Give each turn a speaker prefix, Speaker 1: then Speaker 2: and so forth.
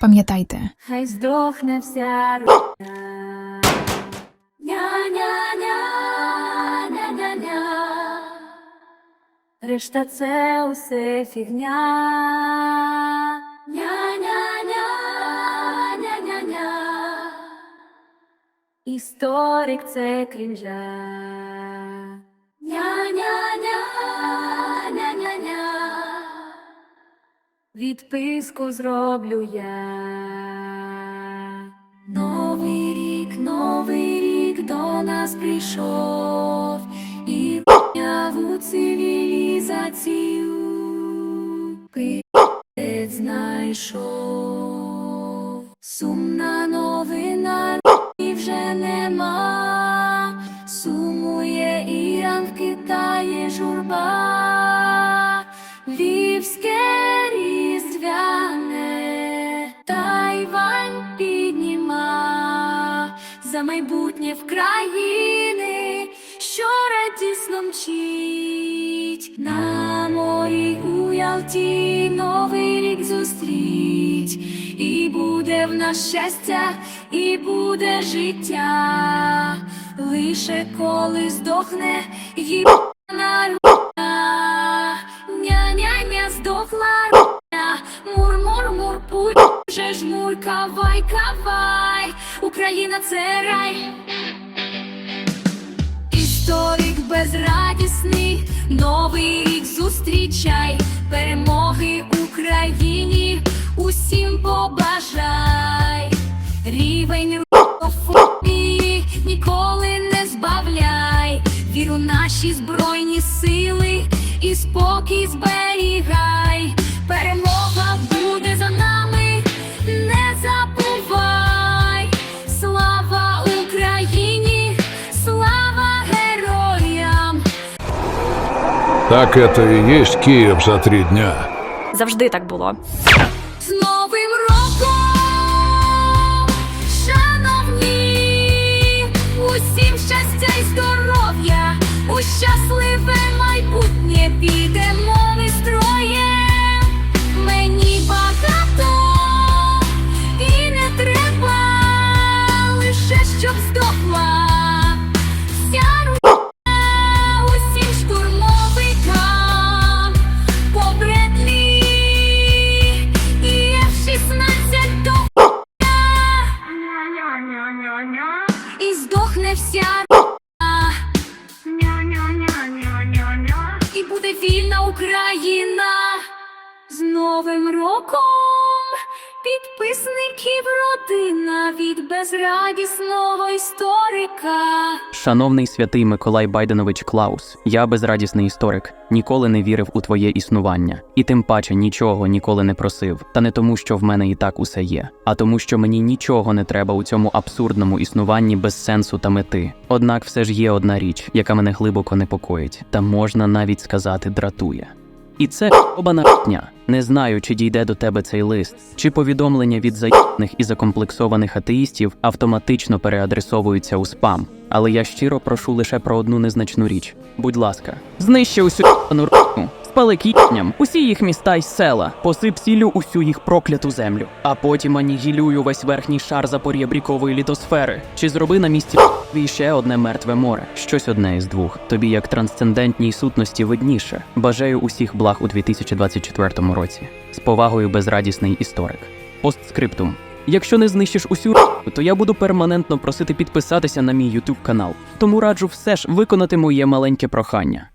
Speaker 1: Пам'ятайте,
Speaker 2: Хай здохне вся. Ня-ня-ня-ня-ня-ня. Решта це усе фігня. Історик це крінжа. Відписку зроблю я. Новий рік, новий рік до нас прийшов і в цивілізацію ти знайшов. Сумна за майбутнє в країни, що радісно мчить. На морі у Ялті новий рік зустріть, і буде в нас щастя, і буде життя, лише коли здохне їбана рука. Ня-ня-ня здохла вже жмур, кавай, кавай, Україна це рай. Історик безрадісний, новий рік зустрічай, перемоги Україні, усім побажай, рівень русофобії ніколи не збавляй, віру наші збройні сили і спокій зберігай,
Speaker 3: Так это и есть Киев за три дня.
Speaker 4: Завжди так було.
Speaker 2: З Новим роком, шановні, усім щастя і здоров'я, у щасливе майбутнє підемо здохне вся і буде вільна Україна з Новим роком. Підписників родина від безрадісного історика.
Speaker 5: Шановний святий Миколай Байденович Клаус, я безрадісний історик, ніколи не вірив у твоє існування, і тим паче нічого ніколи не просив. Та не тому, що в мене і так усе є, а тому, що мені нічого не треба у цьому абсурдному існуванні без сенсу та мети. Однак все ж є одна річ, яка мене глибоко непокоїть, та можна навіть сказати дратує. І це обана х**ня. Не знаю, чи дійде до тебе цей лист, чи повідомлення від заєбаних і закомплексованих атеїстів автоматично переадресовуються у спам. Але я щиро прошу лише про одну незначну річ. Будь ласка, знищи усю р***ну, спали кітням, усі їх міста й села, посип сіллю усю їх прокляту землю, а потім анігілюю весь верхній шар запорєбрікової літосфери. Чи зроби на місці ***ві ще одне мертве море? Щось одне із двох. Тобі як трансцендентній сутності видніше. Бажаю усіх благ у 2024 році. З повагою безрадісний історик. Постскриптум. Якщо не знищиш усю то я буду перманентно просити підписатися на мій YouTube канал. Тому раджу все ж виконати моє маленьке прохання.